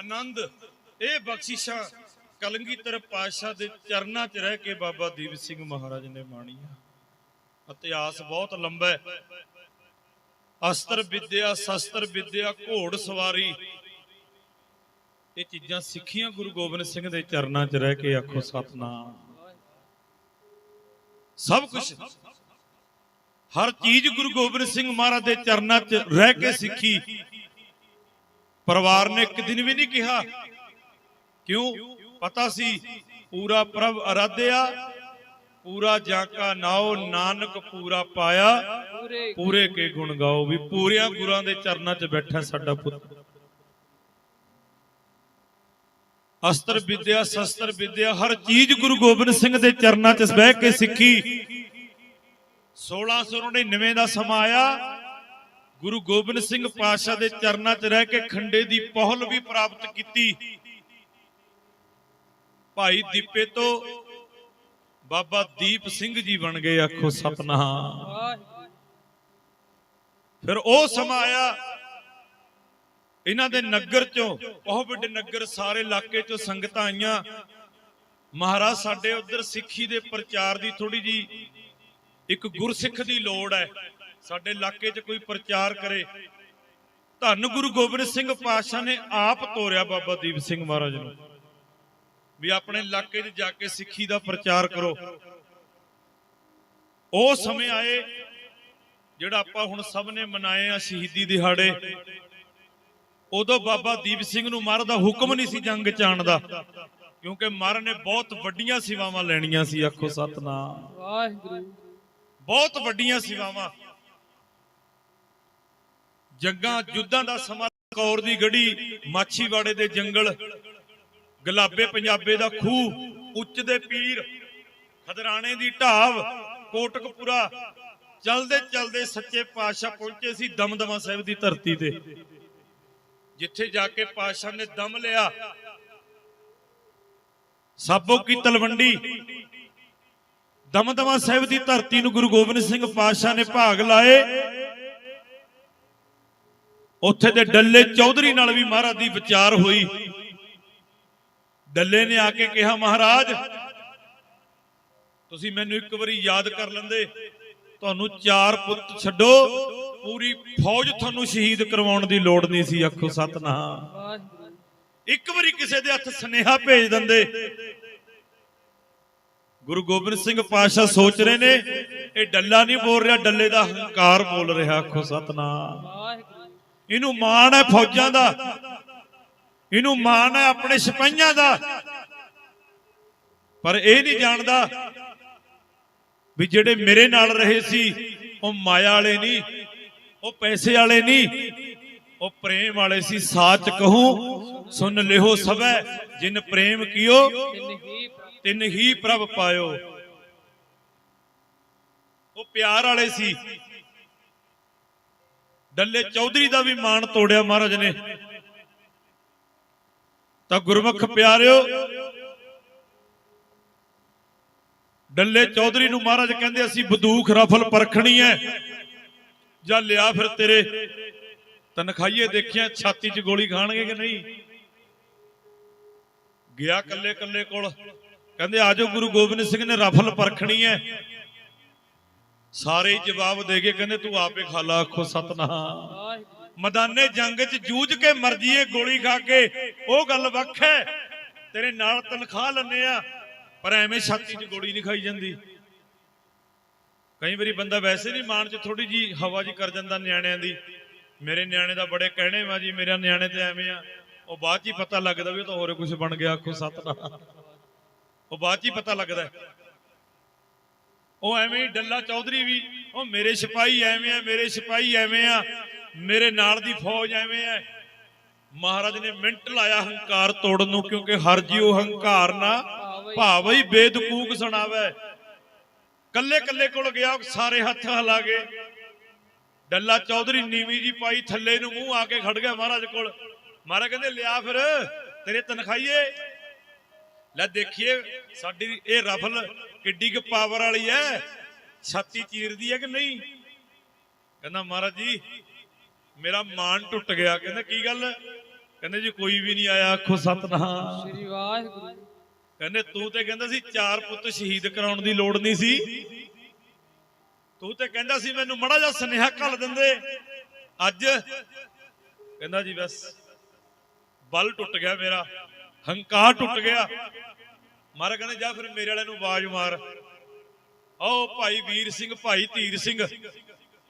ਆਨੰਦ, ਇਹ ਬਖਸ਼ਿਸ਼ਾਂ ਕਲਗੀਧਰ ਪਾਤਸ਼ਾਹ ਦੇ ਚਰਨਾਂ 'ਚ ਰਹਿ ਕੇ ਬਾਬਾ ਦੀਪ ਸਿੰਘ ਮਹਾਰਾਜ ਨੇ ਮਾਣੀਆਂ। ਇਤਿਹਾਸ ਬਹੁਤ ਲੰਬਾ ਹੈ। ਅਸਤਰ ਵਿਦਿਆ, ਸ਼ਸਤਰ ਵਿਦਿਆ, ਘੋੜ ਸਵਾਰੀ, ਇਹ ਚੀਜ਼ਾਂ ਸਿੱਖੀਆਂ ਗੁਰੂ ਗੋਬਿੰਦ ਸਿੰਘ ਦੇ ਚਰਨਾਂ 'ਚ ਰਹਿ ਕੇ ਆਖੋ ਸਤਨਾਮ। ਸਭ ਕੁਝ ਹਰ ਚੀਜ਼ ਗੁਰੂ ਗੋਬਿੰਦ ਸਿੰਘ ਮਹਾਰਾਜ ਦੇ ਚਰਨਾਂ 'ਚ ਰਹਿ ਕੇ ਸਿੱਖੀ। ਪਰਿਵਾਰ ਨੇ ਇੱਕ ਦਿਨ ਵੀ ਨਹੀਂ ਕਿਹਾ। ਕਿਉਂ? ਪਤਾ ਸੀ ਪੂਰਾ ਪ੍ਰਭ ਅਰਾਧਿਆ ਪੂਰਾ ਜਾਂ ਕਾ ਨਾਉ ਨਾਨਕ ਪੂਰਾ ਪਾਇਆ। ਪੂਰੇ ਕੇ ਗੁਣ ਗਾਓ ਵੀ ਪੂਰਿਆਂ ਗੁਰਾਂ ਦੇ ਚਰਨਾਂ 'ਚ ਬੈਠਾ ਸਾਡਾ ਪੁੱਤ। ਅਸਤਰ ਵਿਦਿਆ, ਸ਼ਸਤਰ ਵਿਦਿਆ, ਹਰ ਚੀਜ਼ ਗੁਰੂ ਗੋਬਿੰਦ ਸਿੰਘ ਦੇ ਚਰਨਾਂ 'ਚ ਬਹਿ ਕੇ ਸਿੱਖੀ। 1699 ਦਾ ਸਮਾਂ ਆਇਆ। ਗੁਰੂ ਗੋਬਿੰਦ ਸਿੰਘ ਪਾਤਸ਼ਾਹ ਦੇ ਚਰਨਾਂ 'ਚ ਰਹਿ ਕੇ ਖੰਡੇ ਦੀ ਪਹੁਲ ਵੀ ਪ੍ਰਾਪਤ ਕੀਤੀ। ਭਾਈ ਦੀਪੇ ਤੋਂ ਬਾਬਾ ਦੀਪ ਸਿੰਘ ਜੀ ਬਣ ਗਏ ਆਖੋ ਸਤਨਾਮ ਫਿਰ ਉਹ ਸਮਾਂ ਆਇਆ। ਇਹਨਾਂ ਦੇ ਨਗਰ ਚੋਂ ਬਹੁਤ ਵੱਡੇ ਨਗਰ ਸਾਰੇ ਇਲਾਕੇ ਚੋਂ ਸੰਗਤਾਂ ਆਈਆਂ। ਮਹਾਰਾਜ ਸਾਡੇ ਉਧਰ ਸਿੱਖੀ ਦੇ ਪ੍ਰਚਾਰ ਦੀ ਥੋੜੀ ਜੀ ਇੱਕ ਗੁਰਸਿੱਖ ਦੀ ਲੋੜ ਹੈ। ਸਾਡੇ ਇਲਾਕੇ 'ਚ ਕੋਈ ਪ੍ਰਚਾਰ ਕਰੇ। ਧੰਨ ਗੁਰੂ ਗੋਬਿੰਦ ਸਿੰਘ ਪਾਤਸ਼ਾਹ ਨੇ ਆਪ ਤੋਰਿਆ ਬਾਬਾ ਦੀਪ ਸਿੰਘ ਮਹਾਰਾਜ ਨੂੰ। ਵੀ ਆਪਣੇ ਇਲਾਕੇ 'ਚ ਜਾ ਕੇ ਸਿੱਖੀ ਦਾ ਪ੍ਰਚਾਰ ਕਰੋ। ਉਹ ਸਮੇਂ ਆਏ ਜਿਹੜਾ ਆਪਾਂ ਹੁਣ ਸਭ ਨੇ ਮਨਾਏ ਆ ਸ਼ਹੀਦੀ ਦਿਹਾੜੇ। ਉਦੋਂ ਬਾਬਾ ਦੀਪ ਸਿੰਘ ਨੂੰ ਮਹਾਰਾਜ ਦਾ ਹੁਕਮ ਨਹੀਂ ਸੀ ਜੰਗ ਚ ਆਉਣ ਦਾ। ਕਿਉਂਕਿ ਮਹਾਰਾਜ ਨੇ ਬਹੁਤ ਵੱਡੀਆਂ ਸੇਵਾਵਾਂ ਲੈਣੀਆਂ ਸੀ ਆਖੋ ਸਤਨਾਮ। ਵਾਹਿਗੁਰੂ। ਬਹੁਤ ਵੱਡੀਆਂ ਸੇਵਾਵਾਂ। ਜੰਗਾਂ ਯੁੱਧਾਂ ਦਾ ਸਮਾਂ ਕੌਰ ਦੀ ਗੜੀ ਮਾਛੀਵਾੜੇ ਦੇ ਜੰਗਲ। ਗੁਲਾਬੇ ਪੰਜਾਬੇ ਦਾ ਖੂਹ, ਉੱਚ ਦੇ ਪੀਰ, ਖਦਰਾਣੇ ਦੀ ਢਾਬ, ਕੋਟਕਪੁਰਾ। ਚਲਦੇ ਚਲਦੇ ਸੱਚੇ ਪਾਤਸ਼ਾਹ ਪਹੁੰਚੇ ਸੀ ਦਮਦਮਾ ਸਾਹਿਬ ਦੀ ਧਰਤੀ ਤੇ। ਜਿੱਥੇ ਜਾ ਕੇ ਪਾਤਸ਼ਾਹ ਨੇ ਦਮ ਲਿਆ। ਸਾਬੋ ਕੀ ਤਲਵੰਡੀ। ਦਮਦਮਾ ਸਾਹਿਬ ਦੀ ਧਰਤੀ ਨੂੰ ਗੁਰੂ ਗੋਬਿੰਦ ਸਿੰਘ ਪਾਤਸ਼ਾਹ ਨੇ ਭਾਗ ਲਾਏ। ਉੱਥੇ ਦੇ ਡੱਲੇ ਚੌਧਰੀ ਨਾਲ ਵੀ ਮਹਾਰਾਜ ਦੀ ਵਿਚਾਰ ਹੋਈ। ਡੱਲੇ ਨੇ ਆ ਕੇ ਕਿਹਾ ਮਹਾਰਾਜ ਤੁਸੀਂ ਮੈਨੂੰ ਇੱਕ ਵਾਰੀ ਯਾਦ ਕਰ ਲੈਂਦੇ। ਤੁਹਾਨੂੰ ਚਾਰ ਪੁੱਤ ਛੱਡੋ। ਪੂਰੀ ਫੌਜ ਤੁਹਾਨੂੰ ਸ਼ਹੀਦ ਕਰਵਾਉਣ ਦੀ ਲੋੜ ਨਹੀਂ ਸੀ। ਆਖੋ ਸਤਨਾਮ। ਵਾਹਿਗੁਰੂ। ਇੱਕ ਵਾਰੀ ਕਿਸੇ ਦੇ ਹੱਥ ਸੁਨੇਹਾ ਭੇਜ ਦਿੰਦੇ। ਗੁਰੂ ਗੋਬਿੰਦ ਸਿੰਘ ਪਾਤਸ਼ਾਹ ਸੋਚ ਰਹੇ ਨੇ ਇਹ ਡੱਲਾ ਨਹੀਂ ਬੋਲ ਰਿਹਾ ਡੱਲੇ ਦਾ ਹੰਕਾਰ ਬੋਲ ਰਿਹਾ। ਆਖੋ ਸਤਨਾਮ। ਵਾਹਿਗੁਰੂ। ਇਹਨੂੰ ਮਾਣ ਹੈ ਫੌਜਾਂ ਦਾ। ਇਹਨੂੰ ਮਾਣ ਹੈ ਆਪਣੇ ਸਿਪਾਹੀਆਂ ਦਾ। ਪਰ ਇਹ ਨਹੀਂ ਜਾਣਦਾ ਵੀ ਜਿਹੜੇ ਮੇਰੇ ਨਾਲ ਰਹੇ ਸੀ, ਉਹ ਮਾਇਆ ਵਾਲੇ ਨਹੀਂ, ਉਹ ਪੈਸੇ ਵਾਲੇ ਨਹੀਂ, ਉਹ ਪ੍ਰੇਮ ਵਾਲੇ ਸੀ। ਸਾਚ ਕਹੂੰ ਸੁਨ ਲਿਓ ਸਭੈ, ਜਿਨ ਪ੍ਰੇਮ ਕੀਓ ਤਿੰਨ ਤਿੰਨ ਹੀ ਪ੍ਰਭ ਪਾਇਓ। ਉਹ ਪਿਆਰ ਵਾਲੇ ਸੀ। ਡੱਲੇ ਚੌਧਰੀ ਦਾ ਵੀ ਮਾਣ ਤੋੜਿਆ ਮਹਾਰਾਜ ਨੇ। ਤਾਂ ਗੁਰਮੁਖ ਪਿਆਰਿਓ, ਡੱਲੇ ਚੌਧਰੀ ਨੂੰ ਮਹਾਰਾਜ ਕਹਿੰਦੇ, ਅਸੀਂ ਬੰਦੂਕ ਰਫਲ ਪਰਖਣੀ ਹੈ। ਜਾਂ ਲਿਆ ਫਿਰ ਤੇਰੇ। ਤਨਖਾਈਏ ਦੇਖਿਆ, ਛਾਤੀ 'ਚ ਗੋਲੀ ਖਾਣਗੇ ਕਿ ਨਹੀਂ? ਗਿਆ ਕੱਲੇ ਕੱਲੇ। ਕੋਲ ਕਹਿੰਦੇ ਆਜੋ ਗੁਰੂ ਗੋਬਿੰਦ ਸਿੰਘ ਨੇ ਰਫਲ ਪਰਖਣੀ ਹੈ। ਸਾਰੇ ਜਵਾਬ ਦੇ ਕੇ ਕਹਿੰਦੇ, ਤੂੰ ਆਪੇ ਖਾ ਲਾ, ਆਖੋ ਸਤਨਾਮ। ਵਾਹਿਗੁਰੂ ਮੈਦਾਨੇ ਜੰਗ 'ਚ ਜੂਝ ਕੇ ਮਰਜੀਏ ਗੋਲੀ ਖਾ ਕੇ। ਉਹ ਗੱਲ ਵੱਖ ਹੈ। ਤੇਰੇ ਨਾਲ ਤਨਖਾਹ ਲੈਨੇ ਆ, ਪਰ ਐਵੇਂ ਛਾਤੀ 'ਚ ਗੋਲੀ ਨਹੀਂ ਖਾਈ ਜਾਂਦੀ। ਕਈ ਵਾਰੀ ਬੰਦਾ ਵੈਸੇ ਨਹੀਂ ਮਾਨ 'ਚ ਥੋੜੀ ਜੀ ਹਵਾ ਜੀ ਕਰ ਜਾਂਦਾ ਨਿਆਣਿਆਂ ਦੀ। ਮੇਰੇ ਨਿਆਣੇ ਦਾ ਬੜੇ ਕਹਿਣੇ ਵਾ ਜੀ, ਮੇਰੇ ਨਿਆਣੇ ਤੇ ਐਵੇਂ ਆ। ਉਹ ਬਾਅਦ 'ਚ ਹੀ ਪਤਾ ਲੱਗਦਾ ਵੀ ਉਹ ਤਾਂ ਹੋਰ ਕੁਝ ਬਣ ਗਿਆ, ਆਖੋ ਸਤਨਾਮ। ਉਹ ਬਾਅਦ 'ਚ ਹੀ ਪਤਾ ਲੱਗਦਾ। ਉਹ ਐਵੇਂ ਹੀ ਡੱਲਾ ਚੌਧਰੀ ਵੀ, ਉਹ ਮੇਰੇ ਸਿਪਾਹੀ ਐਵੇਂ ਆ, ਮੇਰੇ ਸਿਪਾਹੀ ਐਵੇਂ ਆ, ਮੇਰੇ ਨਾਲ ਦੀ ਫੌਜ ਐਵੇਂ ਆ। ਮਹਾਰਾਜ ਨੇ ਮਿੰਟ ਲਾਇਆ ਹੰਕਾਰ ਤੋੜਨ ਨੂੰ, ਕਿਉਂਕਿ ਹਰ ਜੀਉ ਹੰਕਾਰ ਨਾ ਭਾਵ ਹੀ ਬੇਦਕੂਕ ਸੁਣਾਵੇ। ਕੱਲੇ ਕੱਲੇ ਕੋਲ ਗਿਆ ਸਾਰੇ ਹੱਥ ਹਲਾ ਗਏ। ਡੱਲਾ ਚੌਧਰੀ ਨੀਵੀਂ ਜੀ ਪਾਈ ਥੱਲੇ ਨੂੰ ਮੂੰਹ ਆ ਕੇ ਖੜ ਗਿਆ ਮਹਾਰਾਜ ਕੋਲ। ਮਹਾਰਾਜ ਕਹਿੰਦੇ, ਲਿਆ ਫਿਰ, ਤੇਰੇ ਤਨਖਾਈਏ ਲੈ ਦੇਖੀਏ, ਸਾਡੀ ਇਹ ਰਫਲ ਕਿੱਡੀ ਕੁ ਪਾਵਰ ਵਾਲੀ ਐ? ਛਾਤੀ ਚੀਰਦੀ ਐ ਕਿ ਨਹੀਂ? ਕਹਿੰਦਾ ਮਹਾਰਾਜ ਜੀ ਮੇਰਾ ਮਾਨ ਟੁੱਟ ਗਿਆ। ਕਹਿੰਦਾ ਕੀ ਗੱਲ? ਕਹਿੰਦੇ ਜੀ ਕੋਈ ਵੀ ਨਹੀਂ ਆਇਆ ਆਖੋ ਸਤਨਾਮ। ਸ੍ਰੀ ਵਾਹਿਗੁਰੂ ਕਹਿੰਦੇ ਤੂੰ ਤੇ ਕਹਿੰਦਾ ਸੀ ਚਾਰ ਪੁੱਤ ਸ਼ਹੀਦ ਕਰਾਉਣ ਦੀ ਲੋੜ ਨਹੀਂ ਸੀ। ਤੂੰ ਤੇ ਕਹਿੰਦਾ ਸੀ ਮੈਨੂੰ ਮੜਾ ਜਿਹਾ ਸੁਨੇਹਾ ਘੱਲ ਦਿੰਦੇ। ਅੱਜ ਕਹਿੰਦਾ ਜੀ ਬਸ ਬਲ ਟੁੱਟ ਗਿਆ ਮੇਰਾ ਹੰਕਾਰ ਟੁੱਟ ਗਿਆ। ਮਾਰਾ ਕਹਿੰਦੇ, ਜਾ ਫਿਰ ਮੇਰੇ ਵਾਲੇ ਨੂੰ ਆਵਾਜ਼ ਮਾਰ। ਆਓ ਭਾਈ ਵੀਰ ਸਿੰਘ, ਭਾਈ ਧੀਰ ਸਿੰਘ।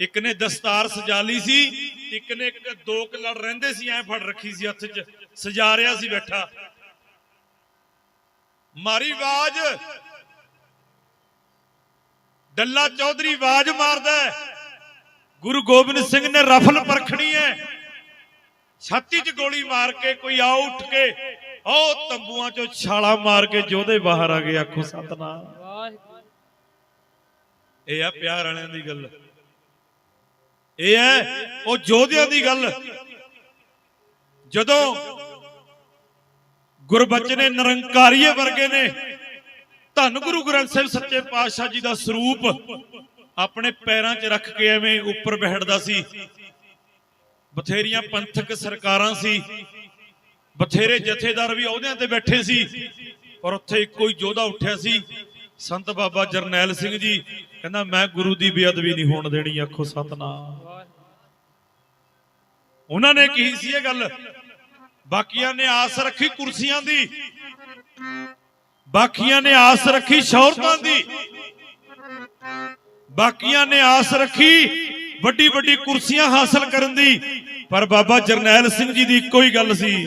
ਇੱਕ ਨੇ ਦਸਤਾਰ ਸਜਾ ਲਈ ਸੀ, ਇੱਕ ਨੇ ਦੋ ਕਲੜ ਰਹਿੰਦੇ ਸੀ, ਐ ਫੜ ਰੱਖੀ ਸੀ ਹੱਥ 'ਚ, ਸਜਾ ਰਿਆ ਸੀ ਬੈਠਾ। ਮਾਰੀ ਆਵਾਜ਼। ਡੱਲਾ ਚੌਧਰੀ ਆਵਾਜ਼ ਮਾਰਦਾ ਗੁਰੂ ਗੋਬਿੰਦ ਸਿੰਘ ਨੇ ਰਫਲ ਪਰਖਣੀ ਹੈ। ਛਾਤੀ 'ਚ ਗੋਲੀ ਮਾਰ ਕੇ, ਕੋਈ ਆ ਉੱਠ ਕੇ ਉਹ ਤੰਬੂਆਂ 'ਚੋਂ ਛਾਲਾ ਮਾਰ ਕੇ ਜੋਧੇ ਬਾਹਰ ਆ ਗਏ, ਆਖੋ ਸਤਨਾਮ। ਵਾਹਿਗੁਰੂ ਇਹ ਆ ਪਿਆਰ ਵਾਲਿਆਂ ਦੀ ਗੱਲ। ਇਹ ਹੈ ਉਹ ਯੋਧਿਆਂ ਦੀ ਗੱਲ। ਜਦੋਂ ਗੁਰਬਚਨੇ ਨਿਰੰਕਾਰੀਏ ਵਰਗੇ ਨੇ, ਧੰਨ ਗੁਰੂ ਗ੍ਰੰਥ ਸਾਹਿਬ ਸੱਚੇ ਪਾਤਸ਼ਾਹ ਜੀ ਦਾ ਸਰੂਪ ਆਪਣੇ ਪੈਰਾਂ 'ਚ ਰੱਖ ਕੇ ਐਵੇਂ ਉੱਪਰ ਬੈਠਦਾ ਸੀ। ਬਥੇਰੀਆਂ ਪੰਥਕ ਸਰਕਾਰਾਂ ਸੀ। ਬਥੇਰੇ ਜਥੇਦਾਰ ਵੀ ਅਹੁਦਿਆਂ ਤੇ ਬੈਠੇ ਸੀ, ਪਰ ਉੱਥੇ ਇੱਕੋ ਹੀ ਯੋਧਾ ਉੱਠਿਆ ਸੀ, ਸੰਤ ਬਾਬਾ ਜਰਨੈਲ ਸਿੰਘ ਜੀ। ਕਹਿੰਦਾ, ਮੈਂ ਗੁਰੂ ਦੀ ਬੇਅਦਬੀ ਨਹੀਂ ਹੋਣ ਦੇਣੀ, ਆਖੋ ਸਤਨਾਮ। ਉਹਨਾਂ ਨੇ ਕਹੀ ਸੀ ਇਹ ਗੱਲ। ਬਾਕੀਆਂ ਨੇ ਆਸ ਰੱਖੀ ਕੁਰਸੀਆਂ ਦੀ। ਬਾਕੀਆਂ ਨੇ ਆਸ ਰੱਖੀ ਸ਼ੌਹਰਤਾਂ ਦੀ। ਬਾਕੀਆਂ ਨੇ ਆਸ ਰੱਖੀ ਵੱਡੀ ਵੱਡੀ ਕੁਰਸੀਆਂ ਹਾਸਲ ਕਰਨ ਦੀ। ਪਰ ਬਾਬਾ ਜਰਨੈਲ ਸਿੰਘ ਜੀ ਦੀ ਇੱਕੋ ਹੀ ਗੱਲ ਸੀ।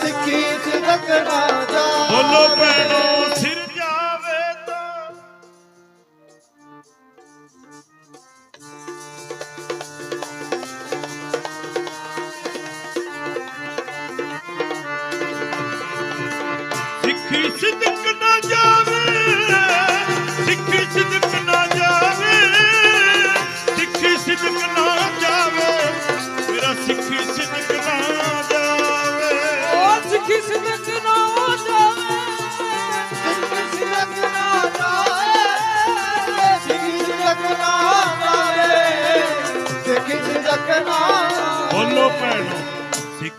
ਸਿੱਖੀ ਸਿਰਕ ਨਾ ਬੋਲੋ ਭੈਣੋ ਸਿਰ ਜਾਵੇ ਤਾਂ। ਸਿੱਖੀ ਸਿਦਕ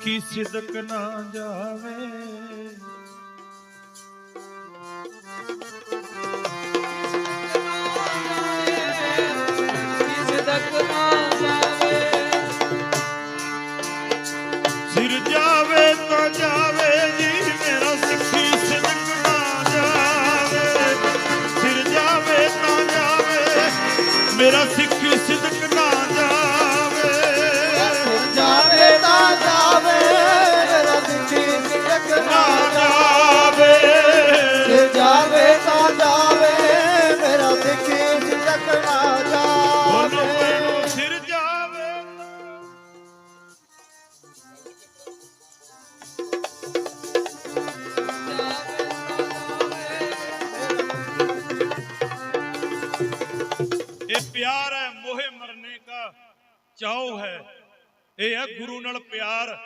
ਸਿੱਖੀ ਜਾਵੇ ਸਿਦਕ ਨਾ ਜਾਵੇ? ਸਿਰ ਜਾਵੇ ਤਾਂ ਜਾਵੇ ਜੀ, ਮੇਰਾ ਸਿੱਖੀ ਸਿਦਕ ਨਾ ਜਾਵੇ। ਸਿਰ ਜਾਵੇ ਤਾਂ ਜਾਵੇ, ਮੇਰਾ ਸਿੱਖੀ ਸਿਦਕ ਨਾ ਚਾਉ ਹੈ। ਇਹ ਹੈ ਗੁਰੂ ਨਾਲ ਪਿਆਰ।